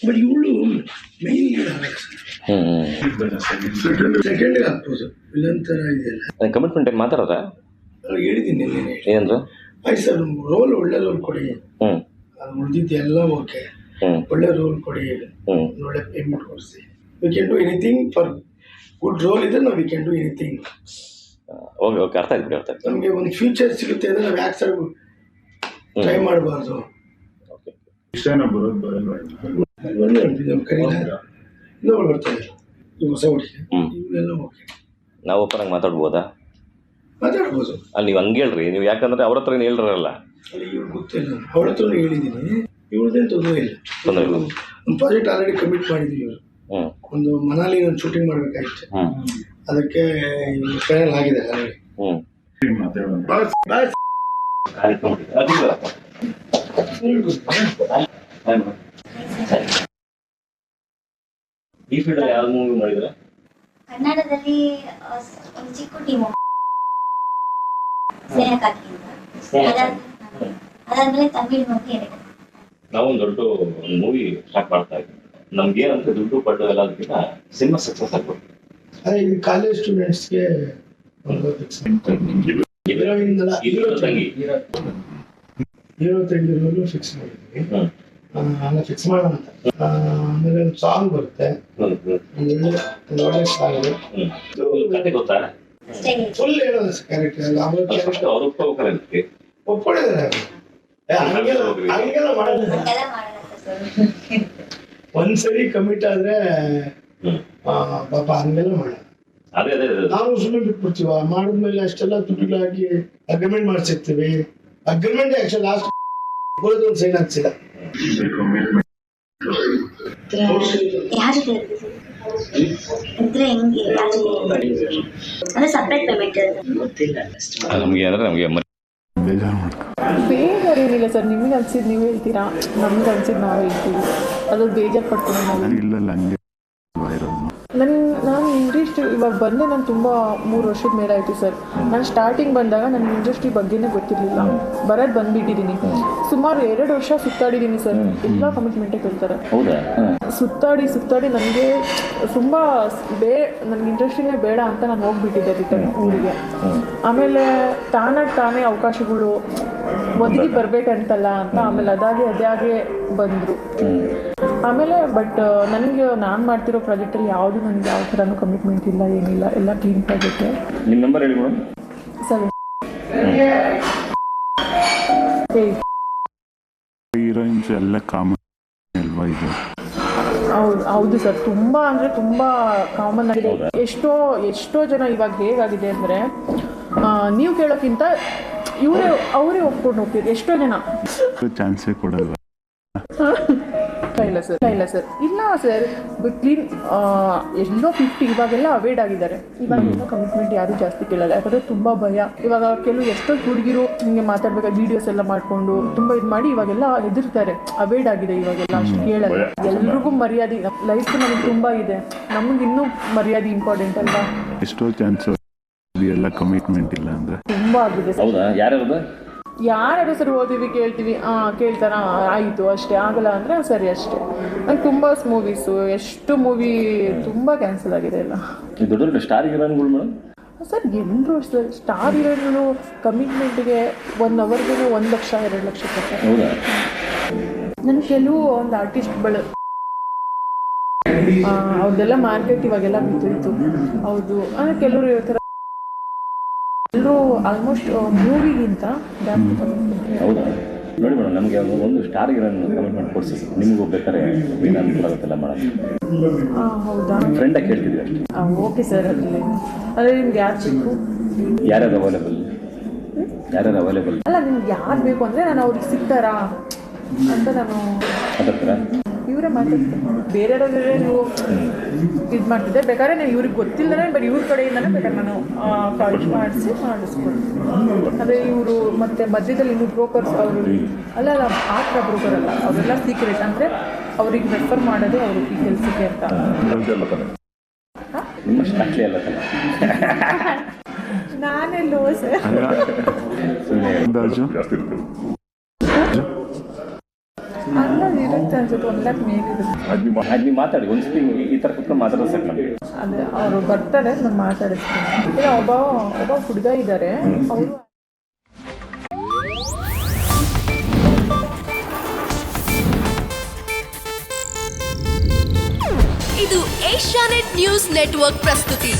But ಇವಳು main ಹ್ಞೂ ಹ್ಞೂ ಸೆಕೆಂಡ್ಗೆ ಹಾಕ್ಬೋದು. ವಿಲನ್ ಥರ ಇದೆಯಲ್ಲ ಕಮಿಟ್ಮೆಂಟ್ ಏನು ಮಾತಾಡೋದ? ಅವ್ರಿಗೆ ಹೇಳಿದ್ದೀನಿ ಏನಂದ್ರೆ? ಆಯ್ತು ಸರ್ ರೋಲ್ ಒಳ್ಳೆ ರೋಲ್ ಕೊಡಿ. ಹ್ಞೂ ಅದು ಉಳಿದಿದ್ದು ಎಲ್ಲ ಓಕೆ ಹ್ಞೂ ಒಳ್ಳೆ ರೋಲ್ ಕೊಡಿ ಒಳ್ಳೆ ಪೇಮೆಂಟ್ ಕೊಡಿಸಿ. We can do anything for good role ಇದ್ರೆ ನಾವು we can do anything okay okay ಅರ್ಥ ಆಯ್ತು ಬಿಡಿ ಅರ್ಥ ಆಯ್ತು. ನಮಗೆ ಒಂದು ಫ್ಯೂಚರ್ ಸಿಗುತ್ತೆ ಅಂದರೆ ನಾವು ಯಾಕೆ ಸರ್ ಟ್ರೈ ಮಾಡಬಾರ್ದು? ಓಕೆ ಇಷ್ಟ ಬರೋದು ಬರಲ್ವಾ ಒಳ್ಳೆ ಉಂಟು ನಮ್ಮ ಕರೀಲ ಇನ್ನೊಬ್ಳು ಬರ್ತಾರೆ ಈ ಹೊಸ ಹುಡುಗಿ ಹ್ಮ್. ಇವರೆಲ್ಲ ಓಕೆ ನಾವು ಓಪನ್ ಆಗಿ ಮಾತಾಡ್ಬೋದಾ ಮಾತಾಡ್ಬೋದು ಅಲ್ಲಿ ನೀವು ಹಂಗೆ ಹೇಳ್ರಿ ನೀವು ಯಾಕಂದ್ರೆ ಅವ್ರ ಹತ್ರ ಏನು ಹೇಳ್ರಲ್ಲ ಅಲ್ಲಿ ಇವ್ರು ಗೊತ್ತಿಲ್ಲ ಅವಳ ಹತ್ರ ಹೇಳಿದ್ದೀನಿ ಇವ್ರದ್ದೇನು ತೊಂದರೆ ಇಲ್ಲ ತೊಂದ್ರೆ ಇಲ್ಲ. ಒಂದು ಪ್ರಾಜೆಕ್ಟ್ ಆಲ್ರೆಡಿ ಕಮಿಟ್ ಮಾಡಿದ್ವಿ ಇವರು ಹ್ಞೂ ಒಂದು ಮನಾಲಿ ಒಂದು ಶೂಟಿಂಗ್ ಮಾಡಬೇಕಾಗಿತ್ತು ಹ್ಞೂ ಅದಕ್ಕೆ ಫೈನಲ್ ಆಗಿದೆ ಆಲ್ರೆಡಿ ಹಿಂಗ್ ಮಾತಾಡೋಣ ಈ ಫೀಲ್ಡಲ್ಲಿ ಯಾವ ಮೂವಿ ಮಾಡಿದ್ರೆ ಕನ್ನಡದಲ್ಲಿ ಒಂದು ಚಿಕ್ಕ ಟೀಮು ಅದಾದ್ಮೇಲೆ ತಮಿಳ್ ಮೂವಿ ನಾವೊಂದು ದೊಡ್ಡ ಮೂವಿ ಸ್ಟಾರ್ಟ್ ಮಾಡ್ತಾ ಇದ್ದೀವಿ. ನಮ್ಗೆ ಏನಂದ್ರೆ ದುಡ್ಡು ಪಡ್ಡು ಎಲ್ಲ ಅದಕ್ಕಿಂತ ಸಿನಿಮಾ ಸಕ್ಸಸ್ ಆಗ್ಬೋದು. ಅದೇ ಈ ಕಾಲೇಜ್ ಸ್ಟೂಡೆಂಟ್ಸ್ಗೆ ಅಲ್ಲ ಹೀರೋ ತಂಗಿ. ಹೀರೋ ತೆಗೆದಿರೋದು ಫಿಕ್ಸ್ ಮಾಡಿದ್ವಿ ಹ್ಮ್. ಫಿಕ್ಸ್ ಮಾಡೋಣ ಆಮೇಲೆ ಒಂದು ಸಾಂಗ್ ಬರುತ್ತೆ. ಒಂದು ಒಳ್ಳೆ ಒಳ್ಳೆ ಸಾಂಗ್ ಕತೆ ಗೊತ್ತಾ? ಫುಲ್ ಹೇಳೋದು ಕ್ಯಾರೆಕ್ಟರ್ ಫಸ್ಟ್ ಕ್ಯಾರೆಕ್ಟರ್ ಅವ್ರು ಒಪ್ಕೊಂಡಿದ್ದಾರೆ ಹಂಗೆಲ್ಲ ಸರ್ ಒಂದ್ಸರಿ ಕಮಿಟ್ ಆದ್ರೆ ಪಾಪ ಹಂಗೆಲ್ಲ ಮಾಡೋಣ ಅದೇ. ನಾವು ಸುಮ್ಮನೆ ಬಿಟ್ಬಿಡ್ತೀವ. ಮಾಡಿದ್ಮೇಲೆ ಅಷ್ಟೆಲ್ಲ ದುಡ್ಡುಗಳು ಹಾಕಿ ಅಗ್ರಿಮೆಂಟ್ ಮಾಡ್ಸಿರ್ತೀವಿ. ಅಗ್ರಿಮೆಂಟ್ ಆಕ್ಚುಲಿ ಲಾಸ್ಟ್ ಒಂದು ಸೈನ್ ಇರುತ್ತೆ ನಮ್ಗೆ ಅಂದ್ರೆ ನಮಗೆ ಬೇಜಾರು ಮಾಡ್ಕೊ ಬೇಜಾರೇನಿಲ್ಲ ಸರ್ ನಿಮಗೆ ಅನ್ಸಿದ್ದು ನೀವು ಹೇಳ್ತೀರಾ? ನಮ್ಗೆ ಅನ್ಸಿದ್ದು ನಾವು ಹೇಳ್ತೀವಿ. ಅದು ಬೇಜಾರು ಪಡ್ಕೊಂಡು ನಾನು ಇಲ್ಲಲ್ಲ ಹಂಗೆ ನನ್ನ ಇಂಡಸ್ಟ್ರಿ ಇವಾಗ ಬಂದೆ ನಾನು ತುಂಬ ಮೂರು ವರ್ಷದ ಮೇಲೆ ಆಯಿತು ಸರ್. ನಾನು ಸ್ಟಾರ್ಟಿಂಗ್ ಬಂದಾಗ ನನ್ನ ಇಂಡಸ್ಟ್ರಿ ಬಗ್ಗೆನೇ ಗೊತ್ತಿರಲಿಲ್ಲ. ಬರೋದು ಬಂದ್ಬಿಟ್ಟಿದ್ದೀನಿ ಸುಮಾರು ಎರಡು ವರ್ಷ ಸುತ್ತಾಡಿದ್ದೀನಿ ಸರ್. ಎಲ್ಲ ಕಮಿಟ್ಮೆಂಟೇ ಕೇಳ್ತಾರೆ ಹೌದಾ? ಸುತ್ತಾಡಿ ಸುತ್ತಾಡಿ ನನಗೆ ತುಂಬ ಬೇ ನನಗೆ ಇಂಡಸ್ಟ್ರಿನೇ ಬೇಡ ಅಂತ ನಾನು ಹೋಗ್ಬಿಟ್ಟಿದ್ದೆ ಊರಿಗೆ. ಆಮೇಲೆ ತಾನಾಗಿ ತಾನೇ ಅವಕಾಶಗಳು ಒದಗಿ ಬರ್ಬೇಕಂತಲ್ಲ ಅಂತ ಆಮೇಲೆ ಅದಾಗೆ ಅದಾಗೆ ಬಂದರು. ಆಮೇಲೆ ಬಟ್ ನನಗೆ ನಾನು ಮಾಡ್ತಿರೋ ಪ್ರಾಜೆಕ್ಟಲ್ಲಿ ಯಾವುದು ನನಗೆ ಯಾವ ಥರನೂ ಕಮಿಟ್ಮೆಂಟ್ ಇಲ್ಲ ಏನಿಲ್ಲ ಎಲ್ಲ ಕ್ಲೀನ್ ಪ್ರಾಜೆಕ್ಟೇ ನಿಮ್ಮ ನಂಬರ್ ಹೇಳಿ ಮೇಡಮ್. ಹೀರೋಯಿನ್ಸ್ ಎಲ್ಲ ಕಾಮನ್ ಅಲ್ವಾ ಇದು? ಹೌದು ಹೌದು ಸರ್. ತುಂಬ ಅಂದರೆ ತುಂಬ ಕಾಮನ್ ಆಗಿದೆ. ಎಷ್ಟೋ ಎಷ್ಟೋ ಜನ ಇವಾಗ ಹೇಗಾಗಿದೆ ಅಂದರೆ ನೀವು ಕೇಳೋಕ್ಕಿಂತ ಇವರೇ ಅವರೇ ಒಪ್ಕೊಂಡು ಹೋಗ್ತೀರಿ ಎಷ್ಟೋ ಜನ. ಚಾನ್ಸೇ ಕೊಡಲ್ವ? ಇಲ್ಲ ಸರ್ ಇಲ್ಲ ಸರ್. ಇಲ್ಲ ಸರ್. ಕ್ಲೀನ್ ಎಲ್ಲೋ ಫಿಫ್ಟಿ ಇವಾಗೆಲ್ಲ ಅವೇಡ್ ಆಗಿದ್ದಾರೆ. ಇವಾಗ ಎಲ್ಲೋ ಕಮಿಟ್ಮೆಂಟ್ ಯಾರು ಜಾಸ್ತಿ ಕೇಳಲ್ಲ. ಯಾಕಂದರೆ ತುಂಬ ಭಯ. ಇವಾಗ ಕೆಲವು ಎಷ್ಟೋ ಹುಡುಗಿರು ಹಿಂಗೆ ಮಾತಾಡ್ಬೇಕಾದ್ರೆ ವಿಡಿಯೋಸ್ ಎಲ್ಲ ಮಾಡ್ಕೊಂಡು ತುಂಬ ಇದು ಮಾಡಿ ಇವಾಗೆಲ್ಲ ಹೆದರ್ತಾರೆ. ಅವೇಡ್ ಆಗಿದೆ ಇವಾಗೆಲ್ಲ. ಅಷ್ಟು ಕೇಳಲ್ಲ. ಎಲ್ರಿಗೂ ಮರ್ಯಾದೆ. ಲೈಫ್ ನಮಗೆ ತುಂಬ ಇದೆ. ನಮ್ಗೆ ಇನ್ನೂ ಮರ್ಯಾದೆ ಇಂಪಾರ್ಟೆಂಟ್ ಅಲ್ವಾ? ಎಷ್ಟೋ ಚಾನ್ಸ್ ಎಲ್ಲ ಕಮಿಟ್ಮೆಂಟ್ ಇಲ್ಲ ಅಂದ್ರೆ. ತುಂಬಾ ಆಗಿದೆ ಸರ್. ಹೌದಾ? ಯಾರ್ಯಾರದ ಯಾರ್ಯಾರು ಸರ್ ಓದಿವಿ ಕೇಳ್ತೀವಿ. ಆ ಕೇಳ್ತಾರ ಆಯಿತು ಅಷ್ಟೇ. ಆಗಲ್ಲ ಅಂದ್ರೆ ಸರಿ ಅಷ್ಟೇ. ನಂಗೆ ತುಂಬಾ ಮೂವೀಸು ಎಷ್ಟು ಮೂವಿ ತುಂಬಾ ಕ್ಯಾನ್ಸಲ್ ಆಗಿದೆ ಎಲ್ಲ. ದೊಡ್ಡ ದೊಡ್ಡ ಸ್ಟಾರ್ ಹೀರೋನ್ಗಳು ಮೇಡಮ್ ಸರ್ ಎಲ್ಲರೂ ಅಷ್ಟೇ ಸ್ಟಾರ್ ಹೀರೋನು ಕಮಿಟ್ಮೆಂಟ್ಗೆ ಒನ್ ಅವರ್ಗೆ ಒಂದು ಲಕ್ಷ ಎರಡು ಲಕ್ಷ ಕೊಡ್ತಾರೆ. ಹೌದಾ? ನಾನು ಕೆಲವು ಒಂದು ಆರ್ಟಿಸ್ಟ್ಗಳು ಅವ್ರದ್ದೆಲ್ಲ ಮಾರ್ಕೆಟ್ ಇವಾಗೆಲ್ಲ ಬಿದ್ದಿತ್ತು ಹೌದು. ಅಂದರೆ ಕೆಲವರು ಇರ್ತಾರೆ ಎಲ್ಲರೂ ಆಲ್ಮೋಸ್ಟ್ ಮೂವಿಗಿಂತ. ಹೌದಾ. ನೋಡಿ ಮೇಡಮ್ ನಮಗೆ ಒಂದು ಸ್ಟಾರ್ ಹೀರೋಯಿನ್ ಕಮಿಟ್ಮೆಂಟ್ ಕೊಡಿಸಿ. ನಿಮಗೂ ಬೇಕಾದ್ರೆ ಏನು ಅನುಕೂಲ ಆಗುತ್ತಲ್ಲ ಹಾಂ ಹೌದಾ? ಫ್ರೆಂಡಾಗಿ ಕೇಳ್ತಿದ್ವಿ ಅಷ್ಟೇ ಓಕೆ ಸರ್ ಅದರಲ್ಲಿ. ಅದೇ ನಿಮ್ಗೆ ಯಾರು ಬೇಕು? ಯಾರ್ಯಾರು ಅವೈಲೇಬಲ್ ಯಾರ್ಯಾರು ಅವೈಲೇಬಲ್ ಅಲ್ಲ ನಿಮ್ಗೆ ಯಾರು ಬೇಕು ಅಂದರೆ ನಾನು ಅವ್ರಿಗೆ ಸಿಗ್ತಾರಾ? ಅಂತ ನಾನು ಅದತ್ರ? ಇವರೇ ಮಾತಾಡ್ತೀನಿ ಬೇರೆಯವ್ರಾದ್ರೆ ನೀವು ಇದು ಮಾಡ್ತಿದ್ದೆ ಬೇಕಾದ್ರೆ ನೀವು ಇವ್ರಿಗೆ ಗೊತ್ತಿಲ್ಲದೇ ಬಟ್ ಇವ್ರ ಕಡೆಯಿಂದನೇ ಬೇಕಾದ್ರೆ ನಾನು ಕಾಲೇಜ್ ಮಾಡಿಸಿ ಮಾಡಿಸ್ಕೊಡ್ತೀನಿ. ಅದೇ ಇವರು ಮತ್ತೆ ಮಧ್ಯದಲ್ಲಿ ಇನ್ನು ಬ್ರೋಕರ್ಸ್ ಅವರು ಅಲ್ಲ ಅಲ್ಲ ಆ ಥರ ಬ್ರೋಕರ್ ಅಲ್ಲ. ಅವರೆಲ್ಲ ಸೀಕ್ರೆಟ್ ಅಂದರೆ ಅವ್ರಿಗೆ ರೆಫರ್ ಮಾಡೋದು ಅವರು ಈ ಕೆಲಸಕ್ಕೆ ಅಂತ. ನಾನೆಲ್ಲೋ ಅಲ್ಲ ತಾನೆ. ನಾನೇ ಲೋ ಸರ್. ಅಂದಾಜು? ಅನ್ಸುತ್ತೆ ಒಂದು ಲ್ಯಾಕ್ ಮೇಲಿದೆ ಅದು ನಿಮ್ಮ ಅದು ನೀವು ಮಾತಾಡಿ ಒಂದ್ಸತಿ ಈ ಥರ ಕುತ್ಕೊಂಡು ಮಾತಾಡೋದು ಸೆಟ್ ನಮಗೆ. ಅದೇ ಅವರು ಬರ್ತಾರೆ ನಾನು ಮಾತಾಡಿಸ್ತೀನಿ. ಇಲ್ಲ ಒಬ್ಬ ಒಬ್ಬ ಹುಡುಗ ಇದ್ದಾರೆ ಅವರು ಇದು ಏಷ್ಯಾನೆಟ್ ನ್ಯೂಸ್ ನೆಟ್ವರ್ಕ್ ಪ್ರಸ್ತುತಿ.